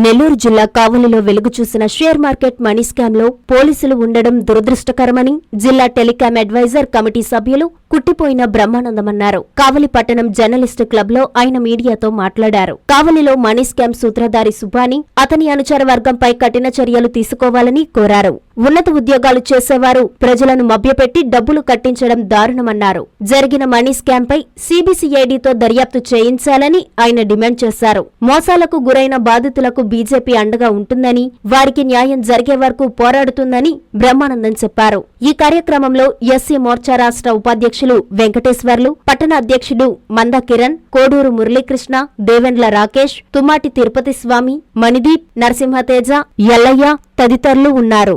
నెల్లూరు జిల్లా కావలిలో వెలుగు చూసిన షేర్ మార్కెట్ మనీ స్కామ్లో పోలీసులు ఉండడం దురదృష్టకరమని జిల్లా టెలికాం అడ్వైజర్ కమిటీ సభ్యులు కుట్టిపోయిన బ్రహ్మానందమన్నారు. కావలి పట్టణం జర్నలిస్టు క్లబ్లో ఆయన మీడియాతో మాట్లాడారు. కావలిలో మనీ స్కామ్ సూత్రధారి సుబ్బాని అతని అనుచర వర్గంపై కఠిన చర్యలు తీసుకోవాలని కోరారు. ఉన్నత ఉద్యోగాలు చేసేవారు ప్రజలను మభ్యపెట్టి డబ్బులు కట్టించడం దారుణమన్నారు. జరిగిన మనీ స్కామ్ పై సిబిసిఐడితో దర్యాప్తు చేయించాలని ఆయన డిమాండ్ చేశారు. మోసాలకు గురైన బాధితులకు బీజేపీ అండగా ఉంటుందని వారికి న్యాయం జరిగే వరకు పోరాడుతుందని బ్రహ్మానందం చెప్పారు. ఈ కార్యక్రమంలో ఎస్సీ మోర్చా రాష్ట్ర ఉపాధ్యక్షులు వెంకటేశ్వర్లు పట్టణ అధ్యక్షుడు మంద కిరణ్ కోడూరు మురళీకృష్ణ దేవెండ్ల రాకేష్ తుమ్మాటి తిరుపతి స్వామి మణిదీప్ నరసింహతేజ ఎల్లయ్య తదితరులు ఉన్నారు.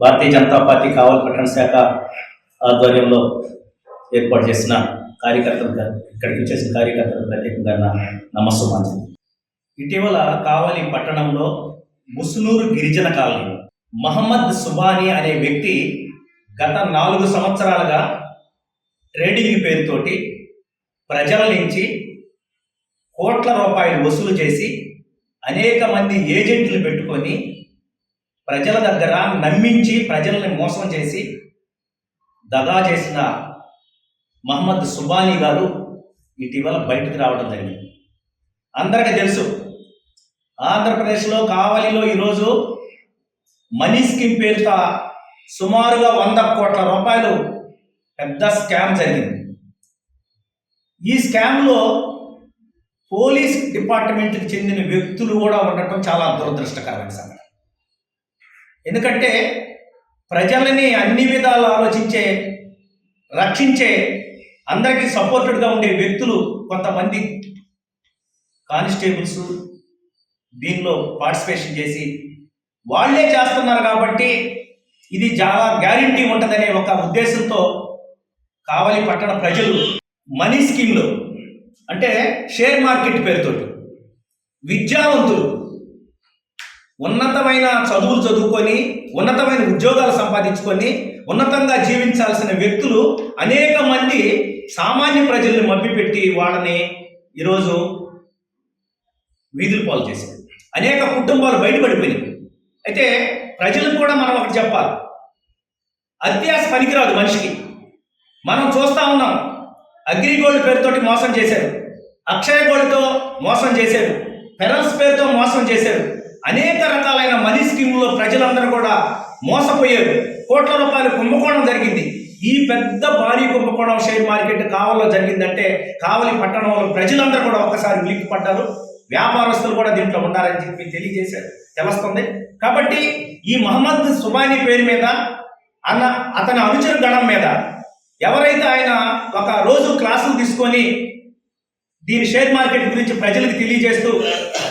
భారతీయ జనతా పార్టీ కావలి పట్టణ శాఖ ఆధ్వర్యంలో ఏర్పాటు చేసిన కార్యకర్తలు ఇక్కడికి చేసిన కార్యకర్తలు ప్రత్యేకంగా నమస్సు నమస్సుమాంజలి ఇటీవల కావలి పట్టణంలో ముసునూరు గిరిజన కాలనీ మహమ్మద్ సుబానీ అనే వ్యక్తి గత నాలుగు సంవత్సరాలుగా ట్రేడింగ్ పేరుతోటి ప్రజల నుంచి కోట్ల రూపాయలు వసూలు చేసి అనేక మంది ఏజెంట్లు పెట్టుకొని ప్రజల దగ్గర నమ్మించి ప్రజల్ని మోసం చేసి దగా చేసిన మహమ్మద్ సుబానీ గారు ఇటీవల బయటకు రావడం జరిగింది. అందరికీ తెలుసు ఆంధ్రప్రదేశ్లో కావలిలో ఈరోజు మనీ స్కీమ్ పేరుతో సుమారుగా వంద కోట్ల రూపాయలు పెద్ద స్కామ్ జరిగింది. ఈ స్కామ్లో పోలీస్ డిపార్ట్మెంట్కి చెందిన వ్యక్తులు కూడా ఉండటం చాలా దురదృష్టకరమైన సంగతి ఎందుకంటే ప్రజలని అన్ని విధాలు ఆలోచించే రక్షించే అందరికీ సపోర్టెడ్గా ఉండే వ్యక్తులు కొంతమంది కానిస్టేబుల్స్ దీనిలో పార్టిసిపేషన్ చేసి వాళ్ళే చేస్తున్నారు కాబట్టి ఇది చాలా గ్యారంటీ ఉంటుందనే ఒక ఉద్దేశంతో కావలి పట్టణ ప్రజలు మనీ స్కీమ్లో అంటే షేర్ మార్కెట్ పేరుతో విద్యావంతులు ఉన్నతమైన చదువులు చదువుకొని ఉన్నతమైన ఉద్యోగాలు సంపాదించుకొని ఉన్నతంగా జీవించాల్సిన వ్యక్తులు అనేక మంది సామాన్య ప్రజల్ని మభ్యపెట్టి వాళ్ళని ఈరోజు వీధులు పాలు చేశారు. అనేక కుటుంబాలు బయటపడిపోయినాయి. అయితే ప్రజలకు కూడా మనం ఒకటి చెప్పాలి. అత్యాశ పనికిరాదు మనిషికి. మనం చూస్తా ఉన్నాం. అగ్రిగోల్డ్ పేరుతోటి మోసం చేశారు. అక్షయ గోల్డ్తో మోసం చేశారు. పెరల్స్ పేరుతో మోసం చేశారు. అనేక రకాలైన మనీ స్కీముల్లో ప్రజలందరూ కూడా మోసపోయారు. కోట్ల రూపాయలు కుంభకోణం జరిగింది. ఈ పెద్ద భారీ కుంభకోణం షేర్ మార్కెట్ కావల్లో జరిగిందంటే కావలి పట్టణంలో ప్రజలందరూ కూడా ఒక్కసారి ఉలిక్కి పడ్డారు వ్యాపారస్తులు కూడా దీంట్లో ఉన్నారని చెప్పి తెలియజేశారు. తెలుస్తుంది? కాబట్టి ఈ మహమ్మద్ సుబానీ పేరు మీద అన్న అతని అనుచరు గణం మీద ఎవరైతే ఆయన ఒక రోజు క్లాసులు తీసుకొని దీని షేర్ మార్కెట్ గురించి ప్రజలకు తెలియజేస్తూ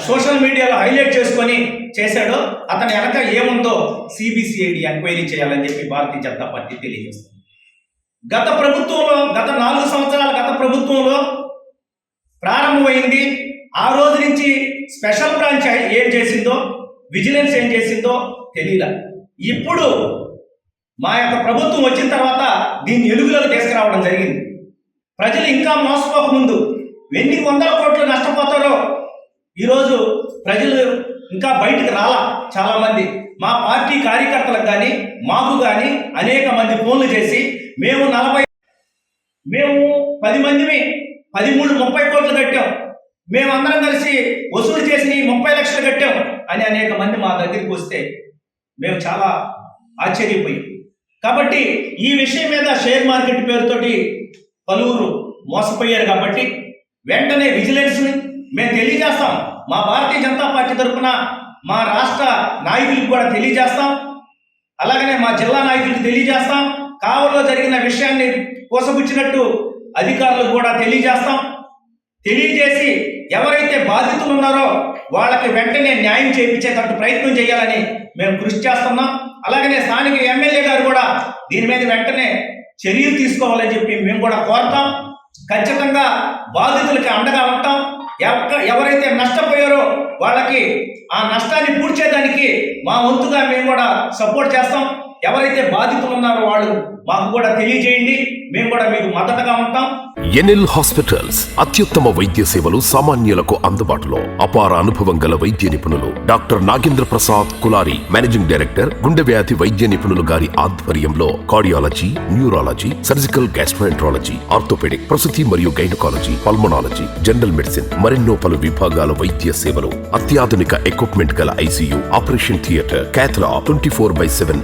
సోషల్ మీడియాలో హైలైట్ చేసుకొని చేశాడో అతని వెనక ఏముందో సిబిసిఐడి ఎంక్వైరీ చేయాలని చెప్పి భారతీయ జనతా పార్టీ తెలియజేస్తుంది. గత ప్రభుత్వంలో గత నాలుగు సంవత్సరాల గత ప్రభుత్వంలో ప్రారంభమైంది ఆ రోజు నుంచి స్పెషల్ బ్రాంచ్ ఏం చేసిందో విజిలెన్స్ ఏం చేసిందో తెలియలే ఇప్పుడు మా యొక్క ప్రభుత్వం వచ్చిన తర్వాత దీన్ని ఎలుగులోకి తీసుకురావడం జరిగింది. ప్రజలు ఇంకా మోసపోకముందు ఎన్ని వందల కోట్లు నష్టపోతారో ఈరోజు ప్రజలు ఇంకా బయటకు రాలా చాలామంది. మా పార్టీ కార్యకర్తలకు కానీ మాకు కానీ అనేక మంది ఫోన్లు చేసి మేము నలభై మేము పది మందిని పదిమూడు ముప్పై కోట్లు కట్టాం. మేమందరం కలిసి వసూలు చేసి ముప్పై లక్షలు కట్టాం అని అనేక మంది మా దగ్గరికి వస్తే మేము చాలా ఆశ్చర్యపోయాం. కాబట్టి ఈ విషయం మీద షేర్ మార్కెట్ పేరుతోటి పలువురు మోసపోయారు కాబట్టి వెంటనే విజిలెన్స్ని మేము తెలియజేస్తాం. మా భారతీయ జనతా పార్టీ తరఫున మా రాష్ట్ర నాయకులకు కూడా తెలియజేస్తాం. అలాగనే మా జిల్లా నాయకులకు తెలియజేస్తాం. కావల్లో జరిగిన విషయాన్ని కోసపుచ్చినట్టు అధికారులకు కూడా తెలియజేస్తాం. తెలియజేసి ఎవరైతే బాధితులు ఉన్నారో వాళ్ళకి వెంటనే న్యాయం చేయించేటట్టు ప్రయత్నం చేయాలని మేము కృషి చేస్తున్నాం. అలాగనే స్థానిక ఎమ్మెల్యే గారు కూడా దీని మీద వెంటనే చర్యలు తీసుకోవాలని చెప్పి మేము కూడా కోరుతాం. ఖచ్చితంగా బాధితులకి అండగా ఉంటాం. ఎక్క- ఎవరైతే నష్టపోయారో వాళ్ళకి ఆ నష్టాన్ని పూడ్చేదానికి మా వంతుగా మేము కూడా సపోర్ట్ చేస్తాం. ఎవరైతే బాధితులు ఉన్నారో వాళ్ళు మాకు కూడా తెలియజేయండి. మేము కూడా మీకు మద్దతుగా ఉంటాం. ఎన్ఎల్ హాస్పిటల్స్ అత్యుత్తమ వైద్య సేవలు సామాన్యులకు అందుబాటులో. అపార అనుభవం గల వైద్య నిపుణులు doctor Nagendra Prasad Kulari managing director గుండె వ్యాధి వైద్య నిపుణులు గారి ఆధ్వర్యంలో cardiology neurology surgical gastroenterology orthopedic ప్రసూతి మరియు గైనకాలజీ పల్మనాలజీ జనరల్ మెడిసిన్ మరెన్నో పలు విభాగాల వైద్య సేవలు అత్యాధునిక ఎక్విప్మెంట్ గల ICU operation theatre cath lab twenty four by seven